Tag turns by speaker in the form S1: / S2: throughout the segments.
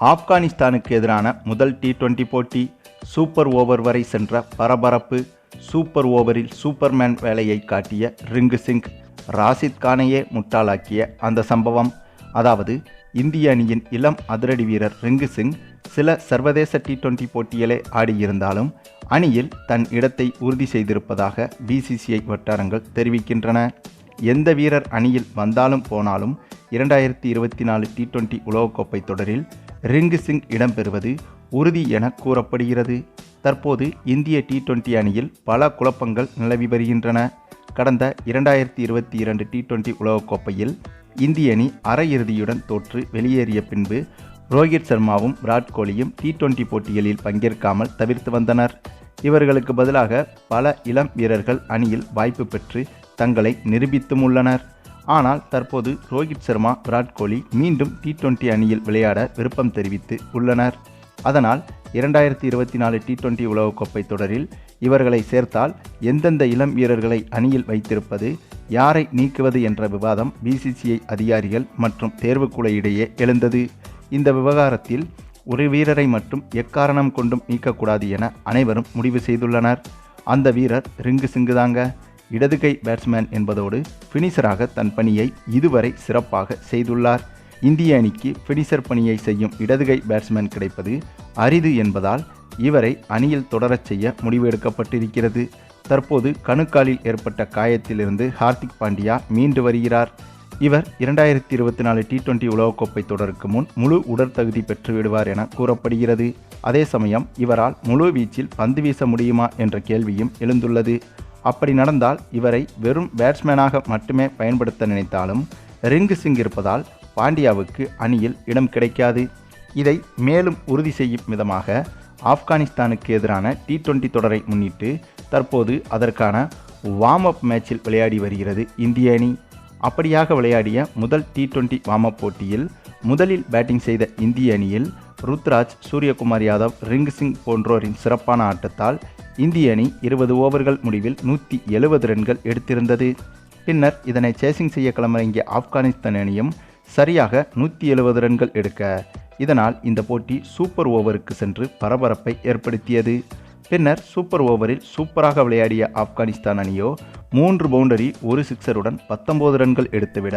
S1: ஆப்கானிஸ்தானுக்கு எதிரான முதல் டி டுவெண்டி போட்டி சூப்பர் ஓவர் வரை சென்ற பரபரப்பு சூப்பர் ஓவரில் சூப்பர்மேன் வேலையை காட்டிய ரிங்கு சிங் ராசித் கானையே முட்டாளாக்கிய அந்த சம்பவம். அதாவது இந்திய அணியின் இளம் அதிரடி வீரர் ரிங்கு சிங் சில சர்வதேச டி டுவெண்டி போட்டிகளே ஆடியிருந்தாலும் அணியில் தன் இடத்தை உறுதி செய்திருப்பதாக பிசிசிஐ வட்டாரங்கள் தெரிவிக்கின்றன. எந்த வீரர் அணியில் வந்தாலும் போனாலும் இரண்டாயிரத்தி இருபத்தி நாலு டி டுவெண்டி உலகக்கோப்பை தொடரில் ரிங்கு சிங் இடம்பெறுவது உறுதி என கூறப்படுகிறது. தற்போது இந்திய டி டுவெண்டி அணியில் பல குழப்பங்கள் நிலவி வருகின்றன. கடந்த இரண்டாயிரத்தி இருபத்தி இரண்டு டி டுவெண்டி உலகக்கோப்பையில் இந்திய அணி அரையிறுதியுடன் தோற்று வெளியேறிய பின்பு ரோஹித் சர்மாவும் விராட் கோலியும் டி டுவெண்டி போட்டிகளில் பங்கேற்காமல் தவிர்த்து வந்தனர். இவர்களுக்கு பதிலாக பல இளம் வீரர்கள் அணியில் வாய்ப்பு பெற்று தங்களை நிரூபித்தும் உள்ளனர். ஆனால் தற்போது ரோஹித் சர்மா விராட் கோலி மீண்டும் டி டுவெண்டி அணியில் விளையாட விருப்பம் தெரிவித்து உள்ளனர். அதனால் இரண்டாயிரத்தி இருபத்தி நாலு டி டுவெண்டி உலகக்கோப்பை தொடரில் இவர்களை சேர்த்தால் எந்தெந்த இளம் வீரர்களை அணியில் வைத்திருப்பது யாரை நீக்குவது என்ற விவாதம் பிசிசிஐ அதிகாரிகள் மற்றும் தேர்வுக்குழு இடையே எழுந்தது. இந்த விவகாரத்தில் ஒரு வீரரை மட்டும் எக்காரணம் கொண்டும் நீக்கக்கூடாது என அனைவரும் முடிவு செய்துள்ளனர். அந்த வீரர் ரிங்கு சிங்குதாங்க. இடதுகை பேட்ஸ்மேன் என்பதோடு ஃபினிஷராக தன் பணியை இதுவரை சிறப்பாக செய்துள்ளார். இந்திய அணிக்கு ஃபினிஷர் பணியை செய்யும் இடதுகை பேட்ஸ்மேன் கிடைப்பது அரிது என்பதால் இவரை அணியில் தொடரச் செய்ய முடிவு எடுக்கப்பட்டிருக்கிறது. தற்போது கணுக்காலில் ஏற்பட்ட காயத்திலிருந்து ஹார்திக் பாண்டியா மீண்டு வருகிறார். இவர் இரண்டாயிரத்தி இருபத்தி நாலு டி டுவெண்டி உலகக்கோப்பை தொடருக்கு முன் முழு உடற்தகுதி பெற்று விடுவார் என கூறப்படுகிறது. அதே சமயம் இவரால் முழு வீச்சில் பந்து வீச முடியுமா என்ற கேள்வியும் எழுந்துள்ளது. அப்படி நடந்தால் இவரை வெறும் பேட்ஸ்மேனாக மட்டுமே பயன்படுத்த நினைத்தாலும் ரிங்கு சிங் இருப்பதால் பாண்டியாவுக்கு அணியில் இடம் கிடைக்காது. இதை மேலும் உறுதி செய்யும் விதமாக ஆப்கானிஸ்தானுக்கு எதிரான டி டுவெண்டி தொடரை முன்னிட்டு தற்போது அதற்கான வார்ம் அப் மேட்சில் விளையாடி வருகிறது இந்திய அணி. அப்படியாக விளையாடிய முதல் டி டுவெண்டி வார்ம் அப் போட்டியில் முதலில் பேட்டிங் செய்த இந்திய அணியில் ருத்ராஜ் சூரியகுமார் யாதவ் ரிங்கு சிங் போன்றோரின் சிறப்பான ஆட்டத்தால் இந்திய அணி இருபது ஓவர்கள் முடிவில் நூற்றி எழுபது ரன்கள் எடுத்திருந்தது. பின்னர் இதனை சேசிங் செய்ய களமிறங்கிய ஆப்கானிஸ்தான் அணியும் சரியாக நூற்றி எழுபது ரன்கள் எடுக்க இதனால் இந்த போட்டி சூப்பர் ஓவருக்கு சென்று பரபரப்பை ஏற்படுத்தியது. பின்னர் சூப்பர் ஓவரில் சூப்பராக விளையாடிய ஆப்கானிஸ்தான் அணியோ மூன்று பவுண்டரி ஒரு சிக்ஸருடன் பத்தொம்போது ரன்கள் எடுத்துவிட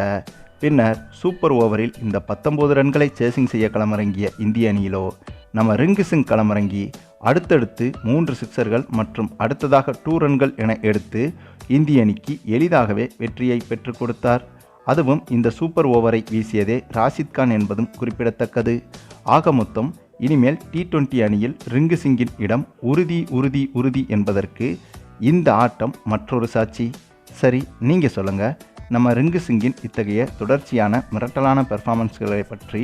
S1: பின்னர் சூப்பர் ஓவரில் இந்த பத்தொம்போது ரன்களை சேசிங் செய்ய களமிறங்கிய இந்திய அணியிலோ நம்ம ரிங்கு சிங் களமிறங்கி அடுத்தடுத்து மூன்று சிக்சர்கள் மற்றும் அடுத்ததாக டூ ரன்கள் என எடுத்து இந்திய அணிக்கு எளிதாகவே வெற்றியை பெற்றுக் கொடுத்தார். அதுவும் இந்த சூப்பர் ஓவரை வீசியதே ராஷித் கான் என்பதும் குறிப்பிடத்தக்கது. ஆக மொத்தம் இனிமேல் டி டுவெண்டி அணியில் ரிங்கு சிங்கின் இடம் உறுதி உறுதி உறுதி என்பதற்கு இந்த ஆட்டம் மற்றொரு சாட்சி. சரி நீங்கள் சொல்லுங்கள் நம்ம ரிங்கு சிங்கின் இத்தகைய தொடர்ச்சியான மிரட்டலான பெர்ஃபார்மன்ஸ்களை பற்றி